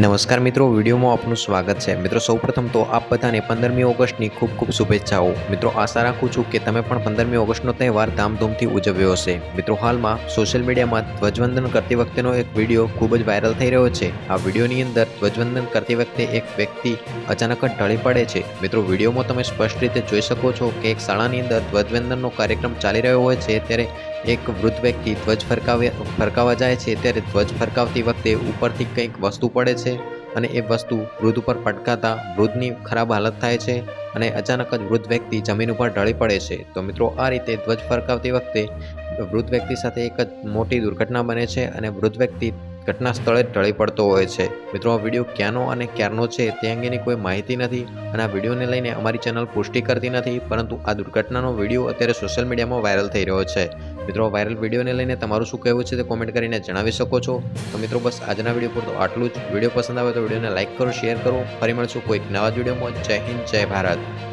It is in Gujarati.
નમસ્કાર મિત્રો, વિડીયોમાં આપનું સ્વાગત છે. મિત્રો, સૌપ્રથમ તો આપ બધાને પંદરમી ઓગસ્ટની ખૂબ ખૂબ શુભેચ્છાઓ. મિત્રો, આશા રાખું છું કે તમે પણ પંદરમી ઓગસ્ટનો તહેવાર ધામધૂમથી ઉજવ્યો હશે. મિત્રો, હાલમાં સોશિયલ મીડિયામાં ધ્વજવંદન કરતી વખતેનો એક વીડિયો ખૂબ જ વાયરલ થઈ રહ્યો છે. આ વિડીયોની અંદર ધ્વજવંદન કરતી વખતે એક વ્યક્તિ અચાનક જ ઢળી પડે છે. મિત્રો, વિડીયોમાં તમે સ્પષ્ટ રીતે જોઈ શકો છો કે એક શાળાની અંદર ધ્વજવંદનનો કાર્યક્રમ ચાલી રહ્યો હોય છે. ત્યારે એક વૃદ્ધ વ્યક્તિ ધ્વજ ફરકાવ્યા, ફરકાવવા જાય છે. ત્યારે ધ્વજ ફરકાવતી વખતે ઉપરથી કંઈક વસ્તુ પડે છે અને એ વસ્તુ વૃદ્ધ ઉપર પટકાતા વૃદ્ધની ખરાબ હાલત થાય છે અને અચાનક જ વૃદ્ધ વ્યક્તિ જમીન ઉપર ઢળી પડે છે. તો મિત્રો, આ રીતે ધ્વજ ફરકાવતી વખતે વૃદ્ધ વ્યક્તિ સાથે એક જ મોટી દુર્ઘટના બને છે અને વૃદ્ધ વ્યક્તિ ઘટના સ્થળે ઢળી પડતો હોય છે. મિત્રો, આ વીડિયો ક્યાંનો અને ક્યારનો છે તે અંગેની કોઈ માહિતી નથી અને આ વિડીયોને લઈને અમારી ચેનલ પુષ્ટિ કરતી નથી, પરંતુ આ દુર્ઘટનાનો વીડિયો અત્યારે સોશિયલ મીડિયામાં વાયરલ થઈ રહ્યો છે. મિત્રો વાયરલ વિડીયોને લઈને તમારું શું કહેવું છે તે કોમેન્ટ કરીને જણાવી શકો છો. તો મિત્રો, બસ આજના વીડિયો પર તો આટલું જ. વીડિયો પસંદ આવે તો વિડીયોને લાઇક કરો શેર કરો. ફરી મળશું કોઈક નવા જ વિડીયોમાં. જય હિન્દ, જય ભારત.